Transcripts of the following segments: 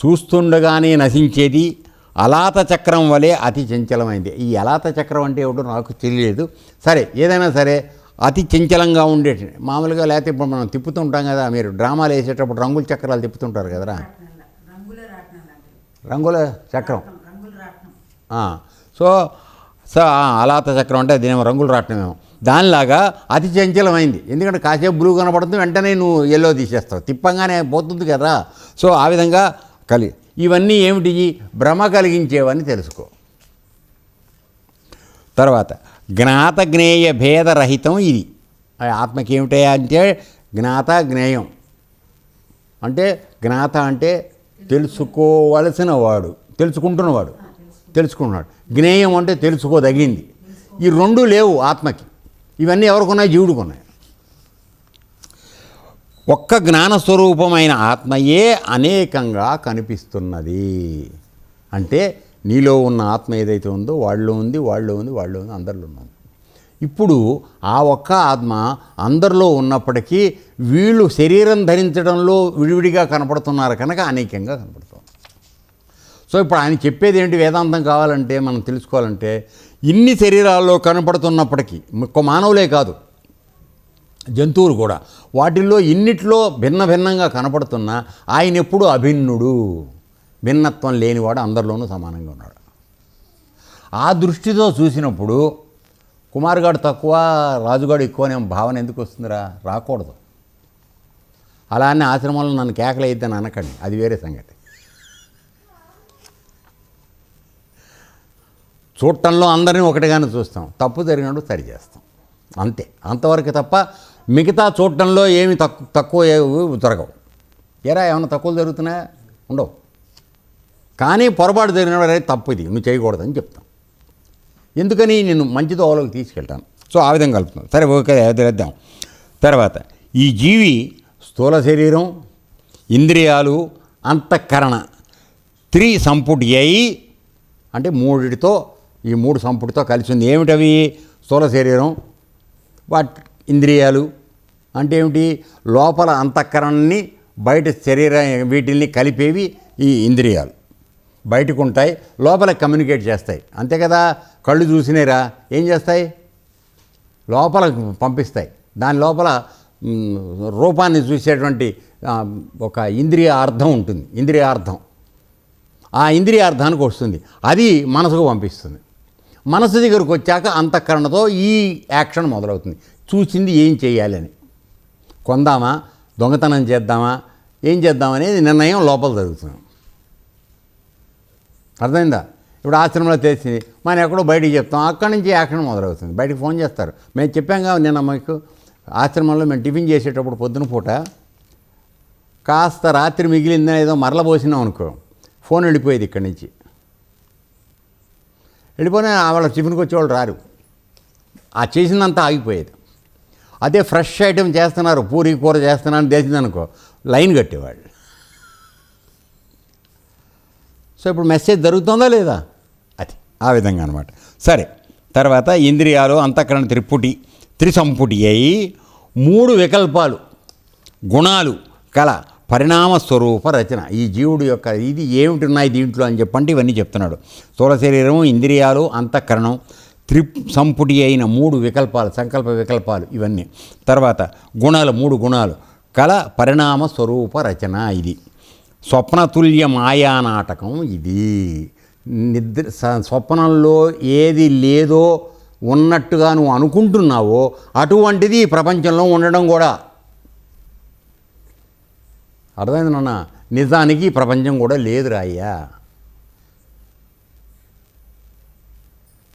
చూస్తుండగానే నశించేది అలాత చక్రం వలె అతి చంచలమైంది. ఈ అలాత చక్రం అంటే ఏమిటో నాకు తెలియదు సరే ఏదైనా సరే అతి చంచలంగా ఉండేటి మామూలుగా లేకపోతే ఇప్పుడు మనం తిప్పుతుంటాం కదా మీరు డ్రామాలు వేసేటప్పుడు రంగుల చక్రాలు తిప్పుతుంటారు కదరా? రంగుల చక్రం. సో సో అలాత చక్రం అంటే అదేమో రంగులు రావటమేమో దానిలాగా అతి చంచలమైంది. ఎందుకంటే కాసేపు బ్లూ కనపడుతుంది వెంటనే నువ్వు ఎల్లో తీసేస్తావు. తిప్పంగానే పోతుంది కదా సో ఆ విధంగా కలి ఇవన్నీ ఏమిటి? భ్రమ కలిగించేవని తెలుసుకో. తర్వాత జ్ఞాత జ్ఞేయ భేదరహితం ఇది. ఆత్మకి ఏమిటి అంటే జ్ఞాత జ్ఞేయం అంటే జ్ఞాత అంటే తెలుసుకోవలసిన వాడు తెలుసుకుంటున్నవాడు తెలుసుకున్నాడు. జ్ఞేయం అంటే తెలుసుకోదగింది. ఈ రెండు లేవు ఆత్మకి. ఇవన్నీ ఎవరికున్నాయి? జీవుడికి ఉన్నాయి ఒక్క జ్ఞానస్వరూపమైన ఆత్మయే అనేకంగా కనిపిస్తున్నది. అంటే నీలో ఉన్న ఆత్మ ఏదైతే ఉందో వాళ్ళలో ఉంది వాళ్ళలో ఉంది వాళ్ళలో ఉంది అందరిలో ఉన్నాం ఇప్పుడు ఆ ఒక్క ఆత్మ అందరిలో ఉన్నప్పటికీ వీళ్ళు శరీరం ధరించడంలో విడివిడిగా కనపడుతున్నారు కనుక అనేకంగా కనపడుతుంది. సో ఇప్పుడు ఆయన చెప్పేది ఏంటి? వేదాంతం కావాలంటే మనం తెలుసుకోవాలంటే ఇన్ని శరీరాల్లో కనపడుతున్నప్పటికీ ఒక్క మానవులే కాదు జంతువులు కూడా. వాటిల్లో ఇన్నిట్లో భిన్న భిన్నంగా కనపడుతున్నా ఆయన ఎప్పుడూ అభిన్నుడు. భిన్నత్వం లేనివాడు అందరిలోనూ సమానంగా ఉన్నాడు. ఆ దృష్టితో చూసినప్పుడు కుమారుగాడు తక్కువ రాజుగాడు ఎక్కువ అనే భావన ఎందుకు వస్తుందిరా? రాకూడదు. అలానే ఆశ్రమంలో నన్ను కేకలేద్దని అనకండి. అది వేరే సంగతి. చూడటంలో అందరినీ ఒకటిగానే చూస్తాం. తప్పు జరిగినప్పుడు సరి చేస్తాం అంతే. అంతవరకు తప్ప మిగతా చూడటంలో ఏమి తక్కువ తక్కువ దొరకవు ఎరా ఏమైనా తక్కువలు జరుగుతున్నాయా? ఉండవు. కానీ పొరపాటు జరిగినప్పుడు అనేది తప్పు ఇది నువ్వు చేయకూడదని చెప్తాం. ఎందుకని నేను మంచి దోవలోకి తీసుకెళ్తాను. సో ఆ విధంగా కలుపుతున్నాను సరే ఓకే వదిలేద్దాం. తర్వాత ఈ జీవి స్థూల శరీరం ఇంద్రియాలు అంతఃకరణ త్రి సంపుటి అయి అంటే మూడిటితో ఈ మూడు సంపుటితో కలిసి ఉంది. ఏమిటవి? స్థూల శరీరం వాటి ఇంద్రియాలు అంటే ఏమిటి? లోపల అంతఃకరణని బయట శరీర వీటిల్ని కలిపేవి ఈ ఇంద్రియాలు. బయటకు ఉంటాయి లోపల కమ్యూనికేట్ చేస్తాయి. అంతే కదా? కళ్ళు చూసినారా ఏం చేస్తాయి? లోపల పంపిస్తాయి. దాని లోపల రూపాన్ని చూసేటువంటి ఒక ఇంద్రియ అర్థం ఉంటుంది. ఇంద్రియ అర్థం. ఆ ఇంద్రియ అర్థానికి వస్తుంది. అది మనసుకు పంపిస్తుంది. మనసు దగ్గరకు వచ్చాక అంతఃకరణతో ఈ యాక్షన్ మొదలవుతుంది. చూసింది ఏం చేయాలని కొందామా? దొంగతనం చేద్దామా? ఏం చేద్దామనేది నిర్ణయం లోపల జరుగుతుంది. అర్థమైందా? ఇప్పుడు ఆశ్రమంలో తెలిసింది. మనం ఎక్కడో బయటికి చెప్తాం. అక్కడి నుంచి యాక్షన్ మొదలవుతుంది. బయటికి ఫోన్ చేస్తారు. మేము చెప్పాం కదా నిన్న మీకు ఆశ్రమంలో మేము టిఫిన్ చేసేటప్పుడు పొద్దున పూట కాస్త రాత్రి మిగిలిందని ఏదో మరల పోసినాం అనుకో ఫోన్ వెళ్ళిపోయేది ఇక్కడి నుంచి. వెళ్ళిపోయినా వాళ్ళ టిఫిన్కి వచ్చేవాళ్ళు రారు. ఆ చేసిందంతా ఆగిపోయేది. అదే ఫ్రెష్ ఐటెం చేస్తున్నారు పూరి కూర చేస్తున్నాను తెలిసిందనుకో లైన్ కట్టేవాళ్ళు. సో ఇప్పుడు మెసేజ్ జరుగుతుందా లేదా? అది ఆ విధంగా అనమాట సరే తర్వాత ఇంద్రియాలు అంతఃకరణ త్రిపుటి త్రిసంపుటి అయి మూడు వికల్పాలు గుణాలు కల పరిణామ స్వరూప రచన. ఈ జీవుడు యొక్క ఇది ఏమిటి ఉన్నాయి దీంట్లో అని చెప్పండి ఇవన్నీ చెప్తున్నాడు. స్థూల శరీరం ఇంద్రియాలు అంతఃకరణం త్రి సంపుటి అయిన మూడు వికల్పాలు సంకల్ప వికల్పాలు ఇవన్నీ. తర్వాత గుణాలు మూడు గుణాలు. కల పరిణామ స్వరూప రచన ఇది. స్వప్నతుల్య మాయా నాటకం ఇది. నిద్ర స- స్వప్నంలో ఏది లేదో ఉన్నట్టుగా నువ్వు అనుకుంటున్నావో అటువంటిది ఈ ప్రపంచంలో ఉండడం కూడా. అర్థమైంది నాన్న? నిజానికి ప్రపంచం కూడా లేదురా అయ్యా.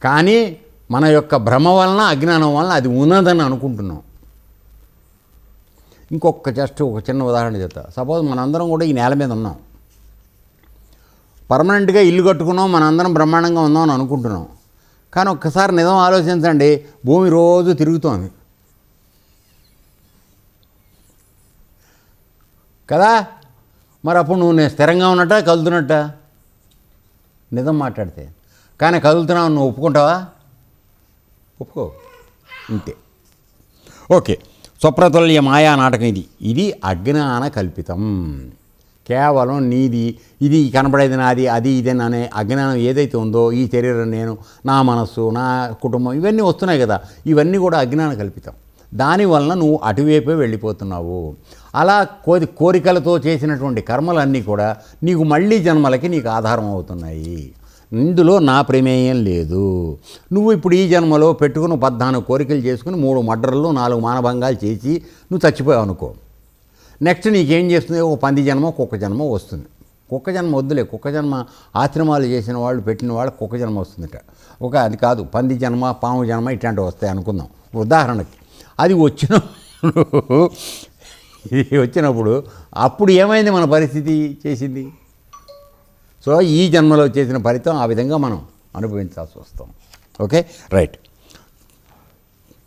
కానీ మన యొక్క భ్రమ వలన అజ్ఞానం వలన అది ఉన్నదని అనుకుంటున్నాం. ఇంకొక జస్ట్ ఒక చిన్న ఉదాహరణ చెప్తా. సపోజ్ మనందరం కూడా ఈ నేల మీద ఉన్నాం. పర్మనెంట్గా ఇల్లు కట్టుకున్నాం మనందరం బ్రహ్మాండంగా ఉందాం అని అనుకుంటున్నాం. కానీ ఒక్కసారి నిజం ఆలోచించండి భూమి రోజు తిరుగుతోంది. కదా? మరి అప్పుడు నువ్వు నేను స్థిరంగా ఉన్నట్ట కదులుతున్నట్ట? నిజం మాట్లాడితే. కానీ కదులుతున్నావు నువ్వు ఒప్పుకుంటావా? ఒప్పుకో. ఇంతే. ఓకే. స్వప్రతుల్య మాయా నాటకం ఇది. ఇది అజ్ఞాన కల్పితం. కేవలం నీది ఇది కనబడేది నాది అది ఇది అనే అజ్ఞానం ఏదైతే ఉందో ఈ శరీరం నేను నా మనస్సు నా కుటుంబం ఇవన్నీ వస్తున్నాయి కదా. ఇవన్నీ కూడా అజ్ఞాన కల్పితం. దానివలన నువ్వు అటువైపే వెళ్ళిపోతున్నావు. అలా కోరి కోరికలతో చేసినటువంటి కర్మలన్నీ కూడా నీకు మళ్ళీ జన్మలకి నీకు ఆధారం అవుతున్నాయి. ఇందులో నా ప్రమేయం లేదు. నువ్వు ఇప్పుడు ఈ జన్మలో పెట్టుకుని పద్నాలుగు కోరికలు చేసుకుని మూడు మడ్రలు నాలుగు మానభంగాలు చేసి నువ్వు చచ్చిపోయావు అనుకో. నెక్స్ట్ నీకేం చేస్తుంది? ఒక పంది జన్మ కుక్క జన్మ వస్తుంది. కుక్క జన్మ వద్దులే. కుక్క జన్మ ఆశ్రమాలు చేసిన వాళ్ళు పెట్టిన వాళ్ళు కుక్క జన్మ వస్తుందట. ఒక అది కాదు పంది జన్మ పాము జన్మ ఇట్లాంటివి వస్తాయి అనుకుందాం. ఉదాహరణకి అది వచ్చిన వచ్చినప్పుడు అప్పుడు ఏమైంది మన పరిస్థితి చేసింది? సో ఈ జన్మలో చేసిన ఫలితం ఆ విధంగా మనం అనుభవించాల్సి వస్తాం. ఓకే? రైట్.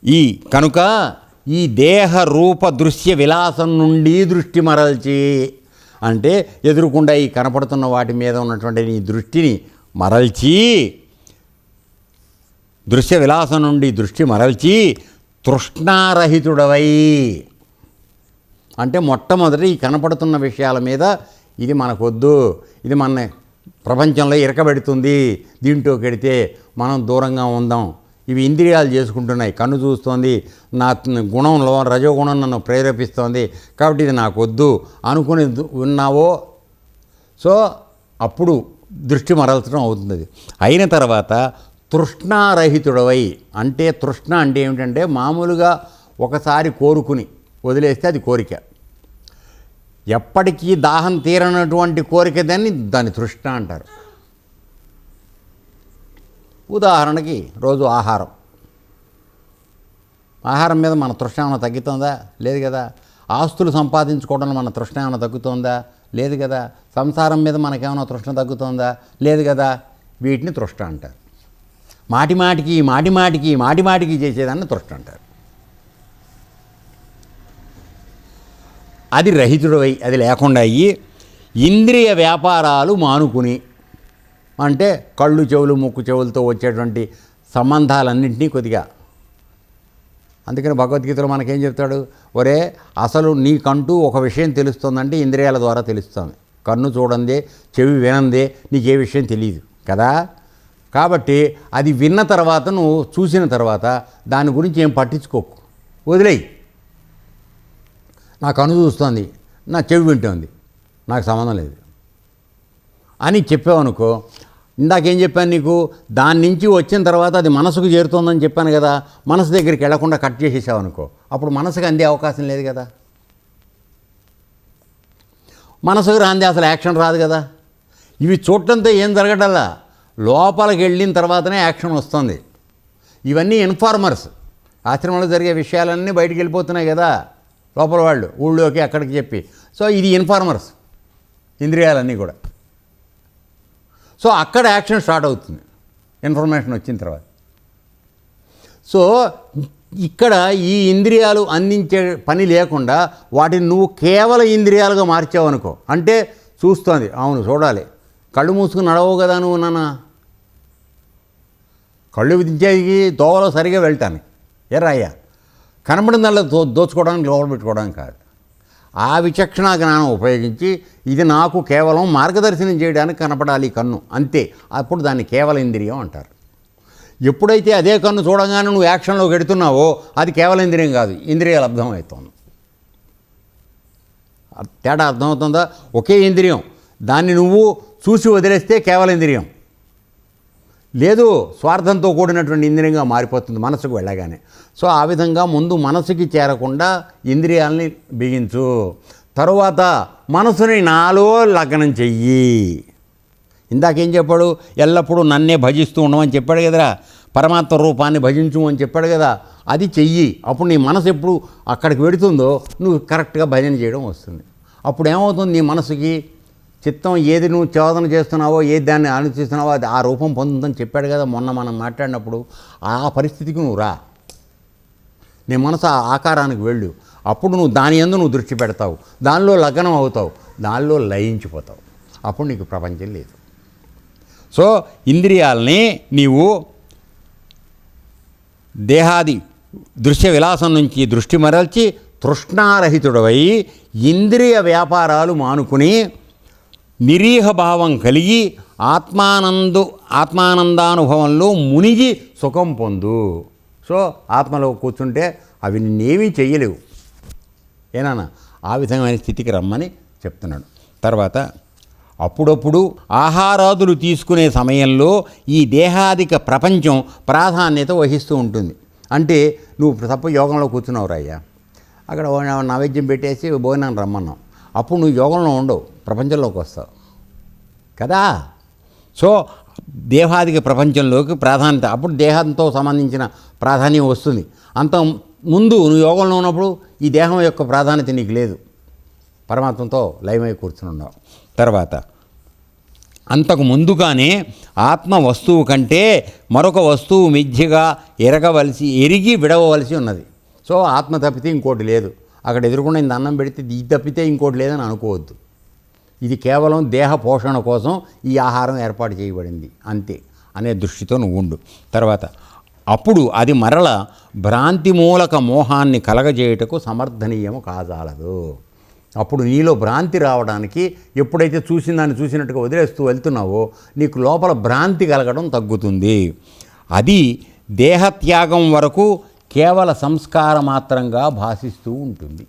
ఈ కనుక ఈ దేహ రూప దృశ్య విలాసం నుండి దృష్టి మరల్చి అంటే ఎదురుకుండా ఈ కనపడుతున్న వాటి మీద ఉన్నటువంటి నీ దృష్టిని మరల్చి దృశ్య విలాసం నుండి దృష్టి మరల్చి తృష్ణారహితుడవై. అంటే మొట్టమొదటి ఈ కనపడుతున్న విషయాల మీద ఇది మనకొద్దు ఇది మన ప్రపంచంలో ఇరకబెడుతుంది. దీంట్లో కెడితే మనం దూరంగా ఉందాం. ఇవి ఇంద్రియాలు చేసుకుంటున్నాయి. కన్ను చూస్తోంది. నా గుణంలో రజోగుణం నన్ను ప్రేరేపిస్తోంది. కాబట్టి ఇది నాకు వద్దు అనుకుని ఉన్నావో? సో అప్పుడు దృష్టి మరల్చడం అవుతుంది అయిన తర్వాత తృష్ణారహితుడవై అంటే తృష్ణ అంటే ఏమిటంటే మామూలుగా ఒకసారి కోరుకుని వదిలేస్తే అది కోరిక. ఎప్పటికీ దాహం తీరనటువంటి కోరిక దాన్ని దాని తృష్ణ అంటారు. ఉదాహరణకి రోజు ఆహారం. ఆహారం మీద మన తృష్ణ ఏమైనా తగ్గుతుందా? లేదు కదా. ఆస్తులు సంపాదించుకోవడంలో మన తృష్ణ ఏమైనా తగ్గుతుందా? లేదు కదా. సంసారం మీద మనకేమైనా తృష్ణ తగ్గుతుందా? లేదు కదా. వీటిని తృష్ణ అంటారు. మాటి మాటికి మాటి మాటికి మాటి మాటికి చేసేదాన్ని తృష్ణ అంటారు. అది రహితుడవై అది లేకుండా అయ్యి ఇంద్రియ వ్యాపారాలు మానుకుని అంటే కళ్ళు చెవులు ముక్కు చెవులతో వచ్చేటువంటి సంబంధాలన్నింటినీ కొద్దిగా. అందుకని భగవద్గీతలో మనకేం చెప్తాడు? ఒరే అసలు నీకంటూ ఒక విషయం తెలుస్తుందంటే ఇంద్రియాల ద్వారా తెలుస్తుంది కన్ను చూడందే చెవి వినందే నీకే విషయం తెలియదు కదా? కాబట్టి అది విన్న తర్వాత నువ్వు చూసిన తర్వాత దాని గురించి ఏం పట్టించుకోకు. వదిలేయి. నా కను చూస్తుంది నా చెవి వింటుంది నాకు సంబంధం లేదు. అని చెప్పావనుకో ఇందాకేం చెప్పాను నీకు? దాని నుంచి వచ్చిన తర్వాత అది మనసుకు చేరుతుందని చెప్పాను కదా మనసు దగ్గరికి వెళ్ళకుండా కట్ చేసేసావు అనుకో అప్పుడు మనసుకు అందే అవకాశం లేదు కదా. మనసుకు రాంది అసలు యాక్షన్ రాదు కదా. ఇవి చూడటంతో ఏం జరగటల్లా? లోపలికి వెళ్ళిన తర్వాతనే యాక్షన్ వస్తుంది. ఇవన్నీ ఇన్ఫార్మర్స్. ఆశ్రమంలో జరిగే విషయాలన్నీ బయటికి వెళ్ళిపోతున్నాయి కదా. లోపల వాళ్ళు ఊళ్ళోకి అక్కడికి చెప్పి. సో ఇది ఇన్ఫార్మర్స్ ఇంద్రియాలన్నీ కూడా. సో అక్కడ యాక్షన్ స్టార్ట్ అవుతుంది ఇన్ఫర్మేషన్ వచ్చిన తర్వాత. సో ఇక్కడ ఈ ఇంద్రియాలు అందించే పని లేకుండా వాటిని నువ్వు కేవలం ఇంద్రియాలుగా మార్చావు అనుకో. అంటే చూస్తుంది అవును చూడాలి. కళ్ళు మూసుకుని నడవవు కదా నువ్వు నాన్న? కళ్ళు విధించేకి దోవలో సరిగా వెళ్తాను. ఎర్రయ్యా. కనబడిందల్లా దో దోచుకోవడానికి లోపల పెట్టుకోవడానికి కాదు. ఆ విచక్షణ జ్ఞానం ఉపయోగించి ఇది నాకు కేవలం మార్గదర్శనం చేయడానికి కనపడాలి కన్ను. అంతే. అప్పుడు దాన్ని కేవల ఇంద్రియం అంటారు. ఎప్పుడైతే అదే కన్ను చూడగానే నువ్వు యాక్షన్లోకి ఎడుతున్నావో అది కేవల ఇంద్రియం కాదు. ఇంద్రియ లబ్ధం అవుతుంది తేడా అర్థమవుతుందా? ఒకే ఇంద్రియం. దాన్ని నువ్వు చూసి వదిలేస్తే కేవల ఇంద్రియం. లేదు స్వార్థంతో కూడినటువంటి ఇంద్రియంగా మారిపోతుంది మనసుకు వెళ్ళగానే. సో ఆ విధంగా ముందు మనసుకి చేరకుండా ఇంద్రియాలని బిగించు. తరువాత మనసుని నాలో లగ్నం చెయ్యి. ఇందాకేం చెప్పాడు? ఎల్లప్పుడూ నన్నే భజిస్తూ ఉండమని చెప్పాడు కదరా. పరమాత్మ రూపాన్ని భజించు అని చెప్పాడు కదా. అది చెయ్యి. అప్పుడు నీ మనసు ఎప్పుడు అక్కడికి పెడుతుందో నువ్వు కరెక్ట్గా భజన చేయడం వస్తుంది. అప్పుడు ఏమవుతుంది? నీ మనసుకి చిత్తం ఏది నువ్వు చోదన చేస్తున్నావో ఏది దాన్ని ఆలోచిస్తున్నావో అది ఆ రూపం పొందుతుందని చెప్పాడు కదా మొన్న మనం మాట్లాడినప్పుడు. ఆ పరిస్థితికి నువ్వు రా. నీ మనసు ఆ ఆకారానికి వెళ్ళు. అప్పుడు నువ్వు దాని ఎందు నువ్వు దృష్టి పెడతావు. దానిలో లగ్నం అవుతావు. దానిలో లయించిపోతావు. అప్పుడు నీకు ప్రపంచం లేదు. సో ఇంద్రియాలని నీవు దేహాది దృశ్య విలాసం నుంచి దృష్టి మరల్చి తృష్ణారహితుడవై ఇంద్రియ వ్యాపారాలు మానుకుని నిరీహ భావం కలిగి ఆత్మానందు ఆత్మానందానుభవంలో మునిగి సుఖం పొందు. సో ఆత్మలో కూర్చుంటే అవి నిన్నేమీ చెయ్యలేవు. ఏనా ఆ విధమైన స్థితికి రమ్మని చెప్తున్నాడు. తర్వాత అప్పుడప్పుడు ఆహారాదులు తీసుకునే సమయంలో ఈ దేహాదిక ప్రపంచం ప్రాధాన్యత వహిస్తూ ఉంటుంది. అంటే నువ్వు తప్ప యోగంలో కూర్చున్నావు రాయ్యా అక్కడ నైవేద్యం పెట్టేసి భోజనం రమ్మన్నావు. అప్పుడు నువ్వు యోగంలో ఉండవు. ప్రపంచంలోకి వస్తావు. కదా? సో దేహాదిక ప్రపంచంలోకి ప్రాధాన్యత అప్పుడు దేహంతో సంబంధించిన ప్రాధాన్యం వస్తుంది. అంత ముందు నువ్వు యోగంలో ఉన్నప్పుడు ఈ దేహం యొక్క ప్రాధాన్యత నీకు లేదు. పరమాత్మతో లయమై కూర్చుని ఉన్నావు. తర్వాత అంతకు ముందుగానే ఆత్మ వస్తువు కంటే మరొక వస్తువు మిథ్యగా ఎరగవలసి ఎరిగి విడవవలసి ఉన్నది. సో ఆత్మ తప్పితే ఇంకోటి లేదు. అక్కడ ఎదుర్కొన్న ఇంత అన్నం పెడితే ఇది తప్పితే ఇంకోటి లేదని అనుకోవద్దు. ఇది కేవలం దేహ పోషణ కోసం ఈ ఆహారం ఏర్పాటు చేయబడింది. అంతే. అనే దృష్టితో నువ్వు ఉండు. తర్వాత అప్పుడు అది మరల భ్రాంతి మూలక మోహాన్ని కలగజేయుటకు సమర్థనీయము కాజాలదు. అప్పుడు నీలో భ్రాంతి రావడానికి ఎప్పుడైతే చూసిన దాన్ని చూసినట్టుగా వదిలేస్తూ వెళ్తున్నావో నీకు లోపల భ్రాంతి కలగడం తగ్గుతుంది. అది దేహత్యాగం వరకు కేవల సంస్కార మాత్రంగా భాషిస్తూ ఉంటుంది.